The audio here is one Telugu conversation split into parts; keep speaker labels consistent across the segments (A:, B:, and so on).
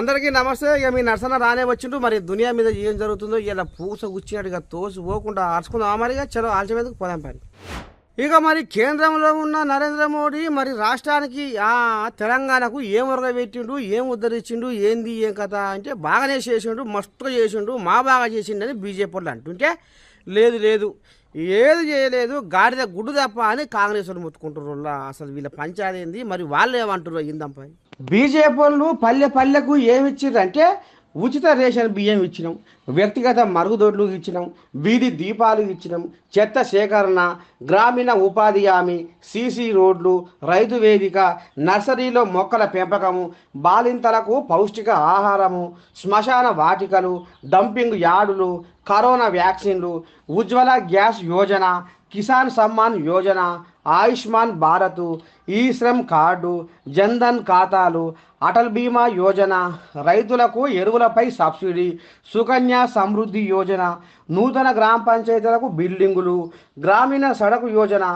A: అందరికీ నమస్తే. ఇక మీ నర్సన రానే వచ్చిండు. మరి దునియా మీద ఏం జరుగుతుందో ఇలా పూస గుచ్చినట్టుగా తోసి పోకుండా ఆర్చుకుందాం మరిగా చలో ఆల్చమేందుకు పోదాం పని. ఇక మరి కేంద్రంలో ఉన్న నరేంద్ర మోడీ మరి రాష్ట్రానికి ఆ తెలంగాణకు ఏం పెట్టిండు ఏం ఉద్ధరించిండు? ఏంది? ఏం కథ? అంటే బాగానే చేసిండు మస్తుగా చేసిండు మా బాగా చేసిండని బీజేపీ వాళ్ళు అంటుంటే లేదు లేదు. ఏది చేయలేదు గాడిద గుడ్డు తప్ప అని కాంగ్రెస్ వాళ్ళు అసలు వీళ్ళ పంచాయతీ ఏంది? మరి వాళ్ళు ఏమంటారు ఇందంపై బీజేపీ వాళ్ళు పల్లె పల్లెకు ఏమి ఇచ్చిండ్రంటే ఉచిత రేషన్ బియ్యం ఇచ్చినాం వ్యక్తిగత మరుగుదొడ్లు ఇచ్చినాం వీధి దీపాలు ఇచ్చినాం చెత్త సేకరణ గ్రామీణ ఉపాధి హామీ సీసీ రోడ్లు రైతు వేదిక నర్సరీలో మొక్కల పెంపకము బాలింతలకు పౌష్టిక ఆహారము శ్మశాన వాటికలు డంపింగ్ యార్డులు కరోనా వ్యాక్సిన్లు Ujjwala gas Yojana Kisan Samman Yojana Ayushman Bharat E Shram card Jandhan ఖాతాలు అటల్ బీమా యోజన రైతులకు ఎరువులపై సబ్సిడీ సుకన్య సమృద్ధి యోజన నూతన గ్రామ పంచాయతీలకు బిల్డింగులు గ్రామీణ సడకు యోజన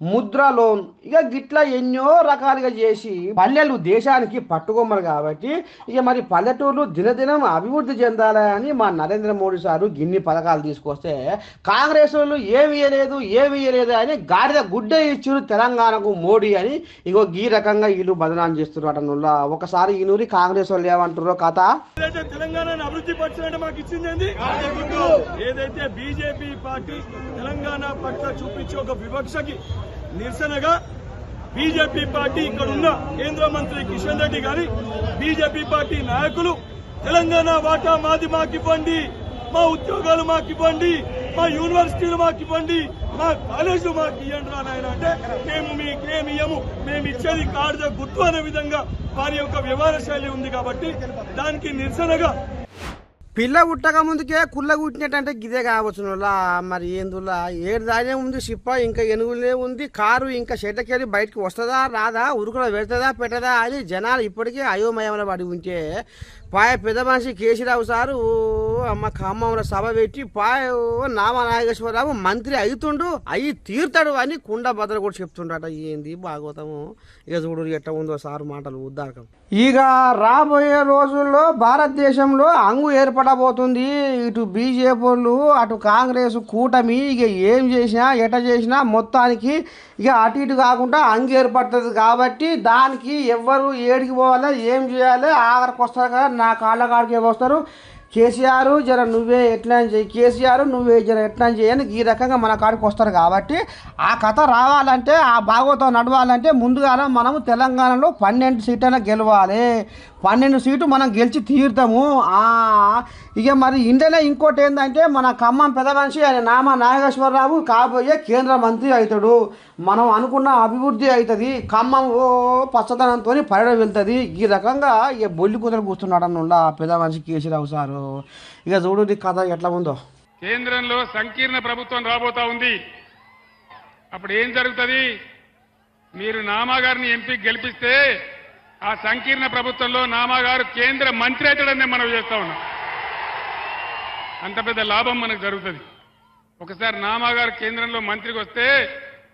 A: ముద్ర లోన్ ఇక గిట్లా ఎన్నో రకాలుగా చేసి పల్లెలు దేశానికి పట్టుకొమ్మరు కాబట్టి ఇక మరి పల్లెటూర్లు దినదినం అభివృద్ధి చెందాలని మా నరేంద్ర మోడీ సారు గిన్ని పథకాలు తీసుకొస్తే కాంగ్రెస్ వాళ్ళు ఏమి ఇయ్యలేదు ఏమి ఇయ్యలేదు అని గాడిద గుడ్డ ఇచ్చారు తెలంగాణకు మోడీ అని ఇగో ఈ రకంగా వీళ్ళు బదనాం చేస్తున్నారు అటనుల్లా ఒకసారి ఈ నూరి కాంగ్రెస్ వాళ్ళు ఏమంటారో కథ
B: ఏదైతే తెలంగాణను అభివృద్ధి పరచాలంటే మాకు ఇచ్చింది ఏంది? ఏదైతే బీజేపీ పార్టీ తెలంగాణ పట్ల చూపించే ఒక వివక్షకి నిరసనగా బీజేపీ పార్టీ ఇక్కడ ఉన్న కేంద్ర మంత్రి కిషన్ రెడ్డి గారి బీజేపీ పార్టీ నాయకులు తెలంగాణ వాటా మాది మాకివ్వండి మా ఉద్యోగాలు మాకివ్వండి మా యూనివర్సిటీలు మాకివ్వండి మా కాలేజీలు మాకు ఇవ్వండి రా నాయన అంటే మేము మీకేమి ఇయ్యము మేము ఇచ్చేది కాడద గుర్తు అనే విధంగా వారి యొక్క వ్యవహార శైలి ఉంది కాబట్టి దానికి నిరసనగా
A: పిల్ల పుట్టక ముందుకే కుల్ల కుట్టినట్టంటే గిదే కావచ్చు నువ్వులా. మరి ఏందులా ఏడు దానే ఉంది సిప్ప ఇంకా ఎనుగులే ఉంది కారు ఇంకా షెడ్లకెళ్ళి బయటకు వస్తుందా రాదా ఉరుకులో పెడతదా పెట్టదా అని జనాలు ఇప్పటికే అయోమయంలో పడి ఉంటే పాయ పెద్ద మనిషి కేసీరావు సారు అమ్మ ఖమ్మంలో సభ పెట్టి పాయ నామ నాగేశ్వరరావు మంత్రి అవుతుండు అయి తీరుతాడు అని కుండ బద్దలు కూడా చెప్తుండట. ఏంది భాగవతము? ఇక చూడు ఎట్ట ఉందో సారు మాటలు ఉద్దారకం ఇక రాబోయే రోజుల్లో భారతదేశంలో అంగు ఏర్పడబోతుంది. ఇటు బీజేపీలు అటు కాంగ్రెస్ కూటమి ఇక ఏం చేసినా ఎట చేసినా మొత్తానికి ఇక అటు ఇటు కాకుండా అంగు ఏర్పడుతుంది కాబట్టి దానికి ఎవ్వరు ఏడికి పోవాలి ఏం చేయాలి ఆఖరికి వస్తారు కదా నా కాళ్ళ కాడికి వస్తారు. కేసీఆర్ జర నువ్వే ఎట్లా చేయి కేసీఆర్ నువ్వే జర ఎట్లా చేయని ఈ రకంగా మన కాడికి వస్తారు కాబట్టి ఆ కథ రావాలంటే ఆ భాగవతం నడవాలంటే ముందుగానే మనము తెలంగాణలో పన్నెండు సీట్లైనా గెలవాలి. పన్నెండు సీటు మనం గెలిచి తీరుతాము. ఇక మరి ఇండియాలో ఇంకోటి ఏంటంటే మన ఖమ్మం పెద్ద మనిషి ఆయన నామ నాగేశ్వరరావు కాబోయే కేంద్ర మంత్రి అవుతాడు. మనం అనుకున్న అభివృద్ధి అవుతుంది. ఖమ్మం ఓ పచ్చదనంతో పర్యటన వెళ్తుంది. ఈ రకంగా ఇక బొల్లి కుదర కూర్చున్నాడు అన్న పెద్ద మనిషి కేసీరావు సారు. ఇక చూడు కథ ఎట్లా ఉందో.
C: కేంద్రంలో సంకీర్ణ ప్రభుత్వం రాబోతా ఉంది. అప్పుడు ఏం జరుగుతుంది? మీరు నామాగారిని ఎంపీ గెలిపిస్తే ఆ సంకీర్ణ ప్రభుత్వంలో నామాగారు కేంద్ర మంత్రి అవుతాడని మనం చేస్తా ఉన్నాం. అంత పెద్ద లాభం మనకు జరుగుతుంది. ఒకసారి నామాగారు కేంద్రంలో మంత్రికి వస్తే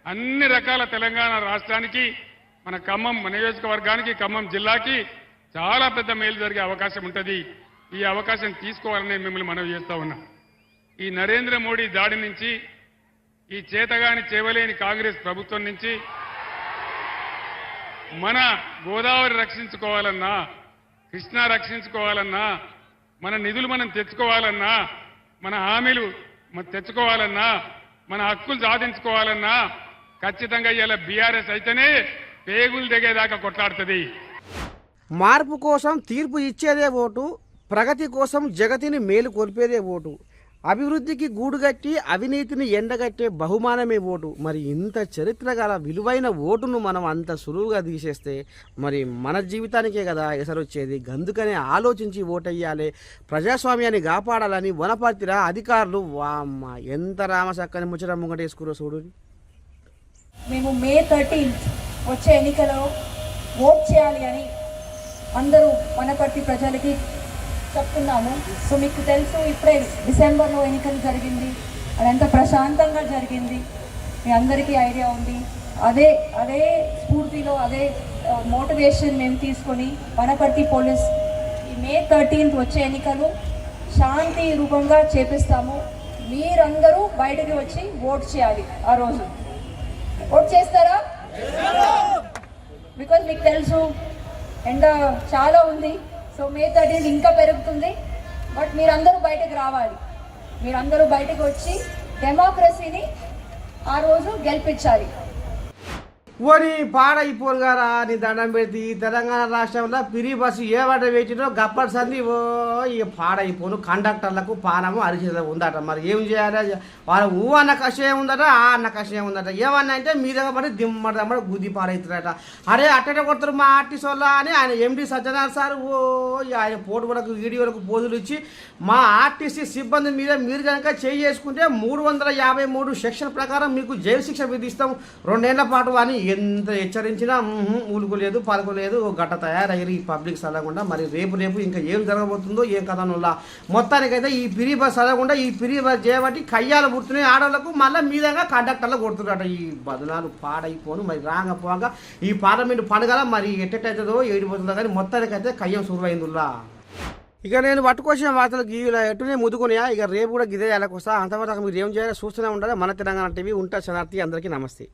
C: అన్ని రకాల తెలంగాణ రాష్ట్రానికి మన ఖమ్మం నియోజకవర్గానికి ఖమ్మం జిల్లాకి చాలా పెద్ద మేలు జరిగే అవకాశం ఉంటుంది. ఈ అవకాశం తీసుకోవాలని మిమ్మల్ని మనవి చేస్తా ఉన్నాం. ఈ నరేంద్ర మోడీ దాడి నుంచి ఈ చేతగాని చేవలేని కాంగ్రెస్ ప్రభుత్వం నుంచి మన గోదావరి రక్షించుకోవాలన్నా కృష్ణా రక్షించుకోవాలన్నా మన నిధులు మనం తెచ్చుకోవాలన్నా మన హామీలు మనం తెచ్చుకోవాలన్నా మన హక్కులు సాధించుకోవాలన్నా ఖచ్చితంగా ఇలా బీఆర్ఎస్ అయితేనే పేగులు దిగేదాకా కొట్లాడుతుంది.
A: మార్పు కోసం తీర్పు ఇచ్చేదే ఓటు ప్రగతి కోసం జగతిని మేలు కొల్పేదే ఓటు. అభివృద్ధికి గూడుగట్టి అవినీతిని ఎండగట్టే బహుమానమే ఓటు. మరి ఇంత చరిత్ర గల విలువైన ఓటును మనం అంత సులువుగా తీసేస్తే మరి మన జీవితానికే కదా ఎసరు వచ్చేది గందుకనే ఆలోచించి ఓటెయ్యాలి. ప్రజాస్వామ్యాన్ని కాపాడాలని వనపర్తిరా అధికారులు వామ్మ ఎంత రామసక్కని ముచ్చట ముంగటేసుకురో చూడు.
D: మేము మే థర్టీన్త్ వచ్చే ఎన్నికలో ఓట్ చేయాలి అని అందరూ వనపర్తి ప్రజలకి చెప్తున్నాము సో మీకు తెలుసు ఇప్పుడే డిసెంబర్లో ఎన్నికలు జరిగింది. అదంతా ప్రశాంతంగా జరిగింది. మీ అందరికీ ఐడియా ఉంది. అదే అదే స్ఫూర్తిలో అదే మోటివేషన్ మేము తీసుకొని వనపర్తి పోలీస్ ఈ మే థర్టీన్త్ వచ్చే ఎన్నికలు శాంతి రూపంగా చేపిస్తాము. మీరందరూ బయటకు వచ్చి ఓట్ చేయాలి ఆ రోజు. ఓట్ చేస్తారా? బికాజ్ మీకు తెలుసు ఎండ చాలా ఉంది. సో మే థర్టీన్త్ ఇంకా పెరుగుతుంది. బట్ మీరందరూ బయటకు రావాలి. మీరందరూ బయటకు వచ్చి డెమోక్రసీని ఆ రోజు గెలిపించాలి.
A: ఓని పాడైపోరు గారా నీ దండం పెడితే ఈ తెలంగాణ రాష్ట్రంలో పిరి బస్సు ఏ వాట వేచినో గప్పటి సంది ఓ ఈ పాడైపోను కండక్టర్లకు పానము అరిచేత ఉందట. మరి ఏం చేయాలి? వాళ్ళ ఊ అన్న కషాయం ఉందట ఆ అన్న కషాయం ఉందట. ఏమన్నా అంటే మీ దగ్గర పడి దిమ్మడి దమ్మడి గుద్ది పాడైతున్నారట. అరే అట్టనే కొడతారు మా ఆర్టిస్ట్ వల్ల అని ఆయన ఎండి సత్యనారాయణ సార్ ఓ ఆయన పోటు వరకు వీడియోలకు పోజులు ఇచ్చి మా ఆర్టీసీ సిబ్బంది మీద మీరు కనుక చేయి చేసుకుంటే మూడు వందల యాభై మూడు సెక్షన్ ప్రకారం మీకు జైలు శిక్ష విధిస్తాం. రెండేళ్ళ పాటు అని ఎంత హెచ్చరించినా ఊలుకోలేదు పలుకోలేదు గట్ట తయారయ్యారు ఈ పబ్లిక్ చదవకుండా మరి రేపు రేపు ఇంకా ఏం జరగబోతుందో విజయం కథనులా మొత్తానికైతే ఈ పిరి బస్ చదవకుండా ఈ పిరి బస్ చేయబట్టి కయ్యాలు పుడుతున్నాయి. ఆడవాళ్ళకు మళ్ళీ మీదంగా కండక్టర్లు కొడుతున్నారట. ఈ బదులాలు పాడైపోను. మరి రాంగ పోగా. ఈ పార్లమెంట్ పండుగల. మరి ఎట్టెట్టయితుందో ఏడిపోతుందో కానీ మొత్తానికైతే కయ్యం సురువైందిలా ఇక నేను పట్టుకొచ్చిన వార్తలు గీలా ఎట్టునే ముదుకునియా. ఇక రేపు కూడా గిదే ఎలాకొస్తా అంతవరకు మీరు ఏం చేయాలో చూస్తూనే ఉండాలి. మన తెలంగాణ టీవీ ఉంటా శనార్థి. అందరికీ నమస్తే.